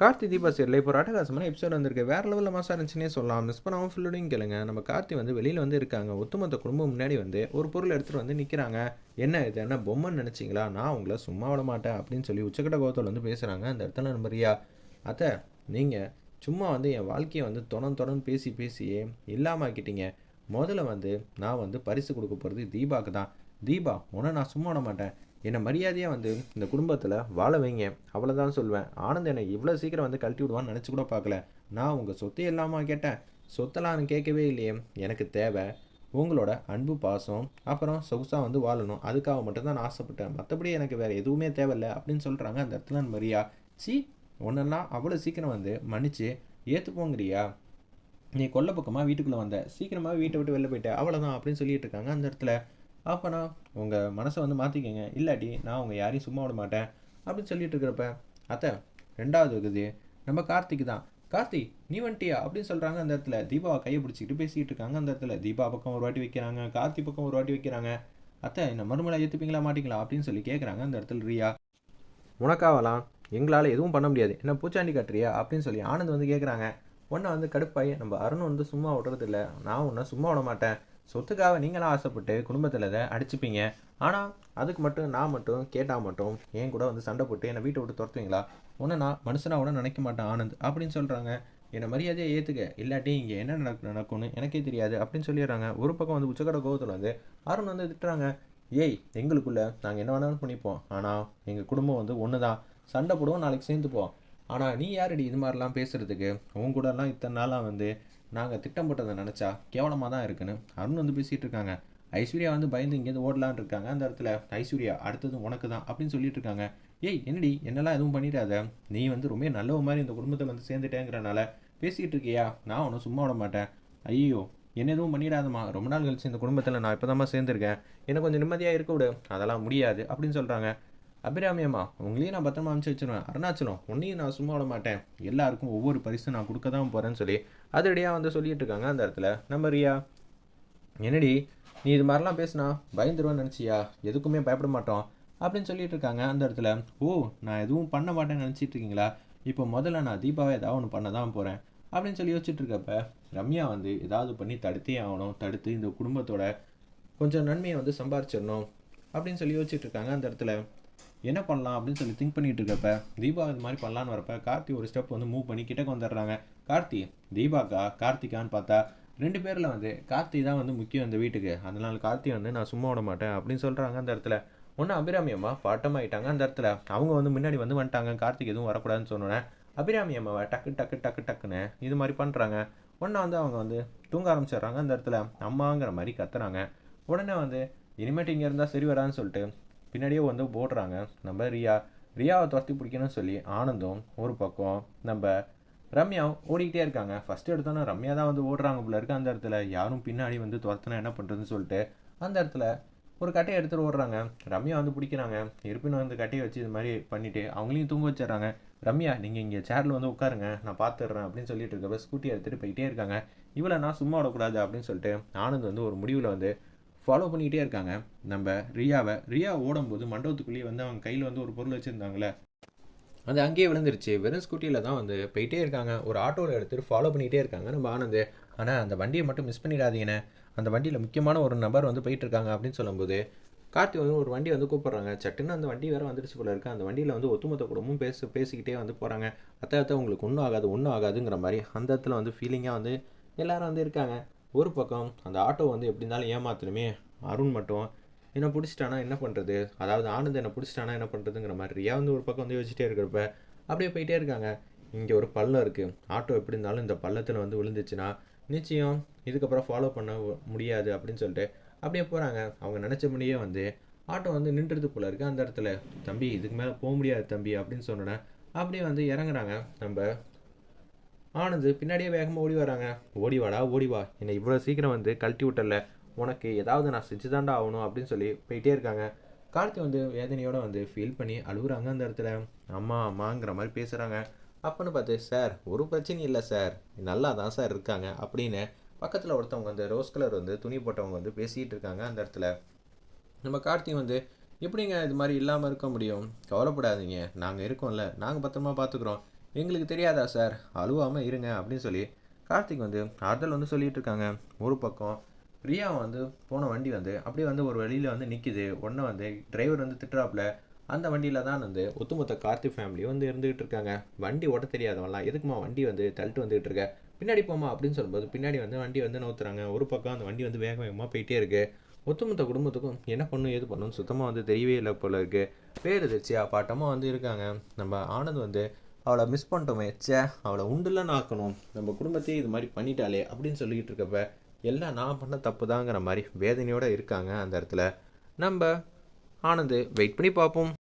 Karthi Deepa serial இப்போ ராட்டகாசமான episode வந்திருக்கு. வேறு லெவலில் மாசம் இருந்துச்சுன்னே சொல்லலாம். மிஸ் பண்ணாமல் ஃபுல்லோடையும் கேளுங்க. நம்ம கார்த்தி வந்து வெளியில் வந்து இருக்காங்க. ஒத்துமொத்த குடும்பம் முன்னாடி வந்து ஒரு பொருள் எடுத்துகிட்டு வந்து நிற்கிறாங்க என்ன இது? என்ன பொம்மைன்னு நினச்சிங்களா? நான் உங்களை சும்மா விட மாட்டேன் அப்படின்னு சொல்லி உச்சக்கட்ட கோவத்தில் வந்து பேசுகிறாங்க அந்த இடத்துல நம்ம ரியா அத்தை நீங்கள் சும்மா வந்து என் வாழ்க்கையை வந்து தொடர்ந்து தொடர்ந்து பேசி பேசியே இல்லாமாக்கிட்டீங்க முதல்ல வந்து நான் வந்து பரிசு கொடுக்க போகிறது தீபாவுக்கு தான். தீபா உன நான் சும்மா விட மாட்டேன். என்னை மரியாதையாக வந்து இந்த குடும்பத்தில் வாழ வைங்க. அவ்வளோதான் சொல்வேன். ஆனந்த் என்னை இவ்வளோ சீக்கிரம் வந்து கழட்டி விடுவான்னு நினச்சி கூட பார்க்கல. நான் உங்கள் சொத்தை இல்லாமல் கேட்டேன். சொத்தெல்லாம் கேட்கவே இல்லையே. எனக்கு தேவை உங்களோட அன்பு பாசம் அப்புறம் சொகுசாக வந்து வாழணும். அதுக்காக மட்டும்தான் நான் ஆசைப்பட்டேன். மற்றபடி எனக்கு வேறு எதுவுமே தேவையில்லை அப்படின்னு சொல்கிறாங்க அந்த இடத்துல மரியா. சி ஒன்றெல்லாம் அவ்வளோ சீக்கிரம் வந்து மன்னிச்சு ஏற்றுப்போங்கிறியா நீ கொல்ல பக்கமாக வீட்டுக்குள்ளே வந்த. சீக்கிரமாக வீட்டை விட்டு வெளில போயிட்ட. அவ்வளோதான் அப்படின்னு சொல்லிட்டு இருக்காங்க அந்த இடத்துல. அப்போனா உங்கள் மனசை வந்து மாற்றிக்கங்க இல்லாட்டி நான் உங்கள் யாரையும் சும்மா விட மாட்டேன் அப்படின்னு சொல்லிட்டு இருக்கிறப்ப அத்தை ரெண்டாவது இருக்குது நம்ம கார்த்திக் தான். கார்த்தி நீ வந்துட்டியா? அப்படின்னு சொல்கிறாங்க அந்த இடத்துல. தீபாவை கையை பிடிச்சிக்கிட்டு பேசிக்கிட்டு இருக்காங்க அந்த இடத்துல. தீபா பக்கம் ஒரு வாட்டி வைக்கிறாங்க கார்த்தி பக்கம் ஒரு வாட்டி வைக்கிறாங்க. அத்தை என்ன மறுமலை ஏற்றுப்பீங்களா மாட்டிங்களா? அப்படின்னு சொல்லி கேட்குறாங்க அந்த இடத்துல ரியா. உனக்காவலாம் எங்களால் எதுவும் பண்ண முடியாது. என்ன பூச்சாண்டி காட்டுறியா? அப்படின்னு சொல்லி ஆனந்த் வந்து கேட்குறாங்க ஒன்றை வந்து கடுப்பாயி நம்ம அருண் வந்து சும்மா விடுறது இல்லை நான் உன்னை சும்மா விட மாட்டேன். சொத்துக்காக நீங்களாம் ஆசைப்பட்டு குடும்பத்தில் இதை அடிச்சுப்பீங்க. ஆனால் அதுக்கு மட்டும் நான் மட்டும் கேட்டால் மட்டும் என் கூட வந்து சண்டை போட்டு என்னை வீட்டை விட்டு துரத்துவீங்களா? ஒன்று நான் மனுஷனாக கூட நினைக்க மாட்டேன் ஆனந்த் அப்படின்னு சொல்கிறாங்க என்னை மரியாதையை ஏற்றுக்க இல்லாட்டி இங்கே என்ன நடக்கு நடக்கும்னு எனக்கே தெரியாது அப்படின்னு சொல்லிடுறாங்க. ஒரு பக்கம் வந்து உச்சக்கட கோபத்தில் வந்து அருண் வந்து திட்டுறாங்க. ஏய் எங்களுக்குள்ளே நாங்கள் என்ன வேணாலும் பண்ணிப்போம். ஆனால் எங்கள் குடும்பம் வந்து ஒன்று தான் சண்டை போடுவோம் நாளைக்கு சேர்ந்துப்போம். ஆனால் நீ யாரடி இது மாதிரிலாம் பேசுகிறதுக்கு உன் கூடலாம் இத்தனை நாளாக வந்து நாங்கள் திட்டம் போட்டதை நினச்சா கேவலமாக தான் இருக்குன்னு அருண் வந்து பேசிகிட்டு இருக்காங்க ஐஸ்வர்யா வந்து பயந்து இங்கேருந்து ஓடலான் இருக்காங்க. அந்த இடத்துல ஐஸ்வர்யா அடுத்தது உனக்கு தான் அப்படின்னு சொல்லிட்டு இருக்காங்க ஏய் என்னடி? என்னெல்லாம் எதுவும் பண்ணிடாத? நீ வந்து ரொம்ப நல்ல மாதிரி இந்த குடும்பத்தில் வந்து சேர்ந்துட்டேங்கிறனால பேசிக்கிட்டு இருக்கியா நான் ஒன்றும் சும்மா விட மாட்டேன். ஐயோ என்ன எதுவும் பண்ணிடாதம்மா. ரொம்ப நாள் கழிச்சு இந்த குடும்பத்தில் நான் இப்போ தான் சேர்ந்துருக்கேன். எனக்கு கொஞ்சம் நிம்மதியாக இருக்க விடு. அதெல்லாம் முடியாது அப்படின்னு சொல்கிறாங்க அபிராமி அம்மா உங்களையும் நான் பத்திரமா அனுப்பிச்சு வச்சிருவேன். அருணாச்சலம் உன்னையும் நான் சும்மா விட மாட்டேன். எல்லாருக்கும் ஒவ்வொரு பரிசு நான் கொடுக்க தான் போகிறேன்னு சொல்லி அதிரடியாக வந்து சொல்லிட்டு இருக்காங்க அந்த இடத்துல. நம்ம ரியா என்னடி நீ இது மாதிரிலாம் பேசுனா பயந்துருவேன்னு நினச்சியா? எதுக்குமே பயப்பட மாட்டோம் அப்படின்னு சொல்லிட்டு இருக்காங்க அந்த இடத்துல. ஓ நான் எதுவும் பண்ண மாட்டேன்னு நினச்சிட்டு இருக்கீங்களா? இப்போ முதல்ல நான் தீபாவை ஏதாவது ஒன்று பண்ண தான் போகிறேன் அப்படின்னு சொல்லி யோசிச்சுட்டு இருக்கப்ப ரம்யா வந்து ஏதாவது பண்ணி தடுத்தே ஆகணும். தடுத்து இந்த குடும்பத்தோட கொஞ்சம் நன்மையை வந்து சம்பாரிச்சிடணும் அப்படின்னு சொல்லி யோசிச்சுட்டு இருக்காங்க அந்த இடத்துல. என்ன பண்ணலாம் அப்படின்னு சொல்லி திங்க் பண்ணிகிட்டு இருக்கப்ப தீபா இது மாதிரி பண்ணலான்னு வரப்ப கார்த்தி ஒரு ஸ்டெப் வந்து மூவ் பண்ணி கிட்டக்கு வந்துடுறாங்க. கார்த்தி தீபாக்கா கார்த்திகான்னு பார்த்தா ரெண்டு பேரில் வந்து கார்த்தி தான் வந்து முக்கியம் இந்த வீட்டுக்கு. அதனால் கார்த்தி வந்து நான் சும்மா விட மாட்டேன் அப்படின்னு சொல்கிறாங்க அந்த இடத்துல. ஒன்று அபிராமி அம்மா பாட்டமாயிட்டாங்க அந்த இடத்துல. அவங்க வந்து முன்னாடி வந்து வந்துட்டாங்க. கார்த்திக் எதுவும் வரக்கூடாதுன்னு சொன்னோன்னே அபிராமி அம்மாவை டக்கு டக்கு டக்கு டக்குன்னு இது மாதிரி பண்ணுறாங்க ஒன்றா வந்து அவங்க வந்து தூங்க ஆரம்பிச்சிடுறாங்க அந்த இடத்துல. அம்மாங்கிற மாதிரி கத்துறாங்க. உடனே வந்து இனிமேட்டு இங்கே இருந்தால் சரி வரான்னு சொல்லிட்டு பின்னாடியே வந்து போடுறாங்க நம்ம ரியா ரியாவை துரத்தி பிடிக்கணும்னு சொல்லி ஆனந்தும் ஒரு பக்கம் நம்ம ரம்யா ஓடிக்கிட்டே இருக்காங்க. ஃபஸ்ட்டு எடுத்தோன்னே ரம்யா தான் வந்து ஓடுறாங்க போல இருக்கு. அந்த இடத்துல யாரும் பின்னாடி வந்து துரத்துனா என்ன பண்ணுறதுன்னு சொல்லிட்டு அந்த இடத்துல ஒரு கட்டையை எடுத்துகிட்டு ஓடுறாங்க. ரம்யா வந்து பிடிக்கிறாங்க. இருப்பினும் வந்து கட்டையை வச்சு இது மாதிரி பண்ணிவிட்டு அவங்களையும் தூங்க வச்சிடுறாங்க. ரம்யா நீங்கள் இங்கே சேரில் வந்து உட்காருங்க. நான் பார்த்துடுறேன் அப்படின்னு சொல்லிட்டு இருக்கப்ப ஸ்கூட்டி எடுத்துகிட்டு போயிட்டே இருக்காங்க. இவ்வளோ நான் சும்மா விடக்கூடாது அப்படின்னு சொல்லிட்டு ஆனந்த் வந்து ஒரு முடிவில் வந்து ஃபாலோ பண்ணிக்கிட்டே இருக்காங்க. நம்ம ரியாவை ரியா ஓடும்போது மண்டபத்துக்குள்ளேயே வந்து அவங்க கையில் வந்து ஒரு பொருள் வச்சுருந்தாங்களே அது அங்கேயே விழுந்துருச்சு. வெறும் ஸ்கூட்டியில் தான் வந்து போயிட்டே இருக்காங்க. ஒரு ஆட்டோவில் எடுத்துகிட்டு ஃபாலோ பண்ணிகிட்டே இருக்காங்க. நம்ம ஆனந்த் ஆனால் அந்த வண்டியை மட்டும் மிஸ் பண்ணிடாதீங்கண்ணே. அந்த வண்டியில் முக்கியமான ஒரு நபர் வந்து போயிட்டுருக்காங்க அப்படின்னு சொல்லும்போது கார்த்தி வந்து ஒரு வண்டி வந்து கூப்பிட்றாங்க. சட்டுன்னு அந்த வண்டி வேறு வந்துடுச்சு போல இருக்கு. அந்த வண்டியில் வந்து ஒத்துமொத்த குடும்பமும் பேச பேசிக்கிட்டே வந்து போகிறாங்க அத்தை அத்தை உங்களுக்கு ஒன்றும் ஆகாது ஒன்றும் ஆகாதுங்கிற மாதிரி அந்த இடத்துல வந்து ஃபீலிங்காக வந்து எல்லாரும் வந்து இருக்காங்க. ஒரு பக்கம் அந்த ஆட்டோ வந்து எப்படி இருந்தாலும் ஏமாத்தணுமே. அருண் மட்டும் என்ன பிடிச்சிட்டானா என்ன பண்ணுறது அதாவது ஆனந்த் என்ன பிடிச்சிட்டானா என்ன பண்ணுறதுங்கிற மாதிரி ரியா வந்து ஒரு பக்கம் வந்து யோசிச்சிட்டே இருக்கிறப்ப அப்படியே போயிட்டே இருக்காங்க. இங்கே ஒரு பள்ளம் இருக்குது ஆட்டோ எப்படி இருந்தாலும் இந்த பள்ளத்தில் வந்து விழுந்துச்சுன்னா நிச்சயம் இதுக்கப்புறம் ஃபாலோ பண்ண முடியாது அப்படின்னு சொல்லிட்டு அப்படியே போகிறாங்க அவங்க நினச்சபடியே வந்து ஆட்டோ வந்து நின்றுறது போல இருக்குது அந்த இடத்துல. தம்பி இதுக்கு மேலே போக முடியாது தம்பி அப்படின்னு சொன்னோன்னே அப்படியே வந்து இறங்குறாங்க. நம்ம ஆனந்து பின்னாடியே வேகமாக ஓடி வராங்க ஓடி வாடா ஓடி வா. என்னை இவ்வளோ சீக்கிரம் வந்து கழட்டி விட்டல உனக்கு ஏதாவது நான் செஞ்சு தாண்டா ஆகணும் அப்படின்னு சொல்லி போயிட்டே இருக்காங்க. கார்த்தி வந்து வேதனையோட வந்து ஃபீல் பண்ணி அழுகுறாங்க அந்த இடத்துல. அம்மா அம்மாங்கிற மாதிரி பேசுகிறாங்க அப்பன்னு பார்த்து சார் ஒரு பிரச்சனையும் இல்லை சார். நல்லா தான் சார் இருக்காங்க அப்படின்னு பக்கத்தில் ஒருத்தவங்க வந்து ரோஸ் கலர் வந்து துணி போட்டவங்க வந்து பேசிகிட்டு இருக்காங்க அந்த இடத்துல. நம்ம கார்த்தி வந்து எப்படிங்க இது மாதிரி இல்லாமல் இருக்க முடியும்? கவலைப்படாதீங்க. நாங்கள் இருக்கோம்ல. நாங்கள் பத்திரமா பார்த்துக்குறோம் எங்களுக்கு தெரியாதா சார் அழுவாமல் இருங்க அப்படின்னு சொல்லி கார்த்திக் வந்து ஆறுதல் வந்து சொல்லிட்டு இருக்காங்க. ஒரு பக்கம் பிரியா வந்து போன வண்டி வந்து அப்படியே வந்து ஒரு வழியில் வந்து நிற்கிது உடனே வந்து டிரைவர் வந்து திட்டுறாப்புல. அந்த வண்டியில் தான் வந்து ஒத்துமொத்த கார்த்திக் ஃபேமிலி வந்து இருந்துகிட்டு இருக்காங்க. வண்டி ஓட்ட தெரியாதவன்லாம் எதுக்குமா வண்டி வந்து தள்ளிட்டு வந்துகிட்டு இருக்க? பின்னாடி போமா அப்படின்னு சொல்லும்போது பின்னாடி வந்து வண்டி வந்து நவுத்துறாங்க ஒரு பக்கம் அந்த வண்டி வந்து வேக வேகமாக போயிட்டே இருக்கு. ஒத்துமொத்த குடும்பத்துக்கும் என்ன பண்ணும் ஏது பண்ணும் சுத்தமாக வந்து தெரியவே இல்லை போல இருக்குது பேர் எதிர்ச்சியா பாட்டமாக வந்து இருக்காங்க. நம்ம ஆனந்த் வந்து அவளை மிஸ் பண்ணிட்டோமே சே அவளை உண்டுலன்னு ஆக்கணும். நம்ம குடும்பத்தையே இது மாதிரி பண்ணிட்டாளே அப்படின்னு சொல்லிக்கிட்டு இருக்கப்ப எல்லாம் நான் பண்ண தப்பு தாங்கிற மாதிரி வேதனையோடு இருக்காங்க அந்த இடத்துல. நம்ம ஆனந்து வெயிட் பண்ணி பார்ப்போம்.